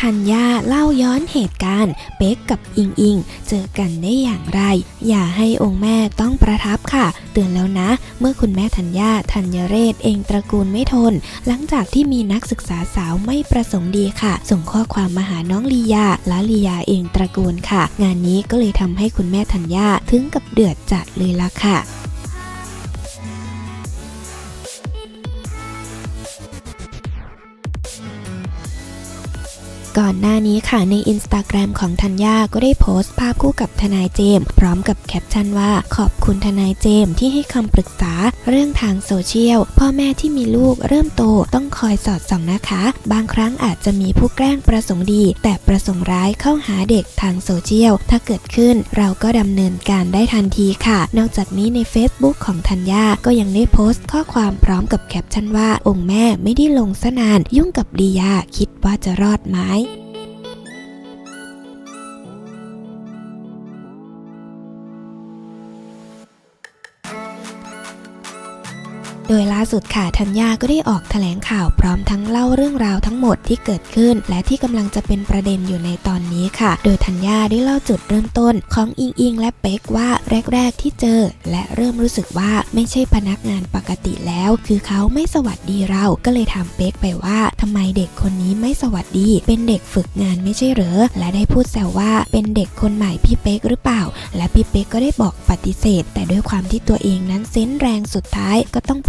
ธัญญาเล่าย้อนเหตุการณ์เป๊กกับอิงอิงเจอกันได้อย่างไร อย่าให้องค์แม่ต้องประทับค่ะ เตือนแล้วนะ เมื่อคุณแม่ธัญญาธัญเรศเองตระกูลไม่ทน หลังจากที่มีนักศึกษาสาวไม่ประสงค์ดีค่ะ ส่งข้อความมาหาน้องลียาและลียาเองตระกูลค่ะ งานนี้ก็เลยทำให้คุณแม่ธัญญาถึงกับเดือดจัดเลยล่ะค่ะ ก่อนหน้านี้ค่ะในอินสตาแกรมของธัญญาก็ได้โพสต์ภาพคู่กับทนายเจมส์พร้อมกับแคปชั่นว่าขอบคุณทนายเจมส์ที่ให้คำปรึกษาเรื่องทางโซเชียล พ่อแม่ที่มีลูกเริ่มโตต้องคอยสอดส่องนะคะ บางครั้งอาจจะมีผู้แกล้งประสงค์ดี แต่ประสงค์ร้ายเข้าหาเด็กทางโซเชียล ถ้าเกิดขึ้นเราก็ดำเนินการได้ทันทีค่ะ นอกจากนี้ใน Facebook ของธัญญาก็ยังได้โพสต์ข้อความพร้อมกับแคปชั่นว่าองค์แม่ไม่ได้ลงสนาน ยุ่งกับดียาคิดว่าจะรอดไหม โดยล่าสุดค่ะธัญญาก็ได้ออกแถลงข่าวพร้อมทั้งเล่าเรื่องราวทั้งหมดที่เกิดขึ้น และที่กำลังจะเป็นประเด็นอยู่ในตอนนี้ค่ะ โดยธัญญาได้เล่าจุดเริ่มต้นของอิงอิงและเป๊กว่าแรก ๆ ที่เจอ และเริ่มรู้สึกว่าไม่ใช่พนักงานปกติแล้ว คือเขาไม่สวัสดีเราก็เลยถามเป๊กไปว่าทำไมเด็กคนนี้ไม่สวัสดี เป็นเด็กฝึกงานไม่ใช่เหรอและได้พูดแซวว่าเป็นเด็กคนใหม่พี่เป๊กหรือเปล่า และพี่เป๊กก็ได้บอกปฏิเสธ แต่ด้วยความที่ตัวเองนั้นเซนแรงสุดท้ายก็ต้องไป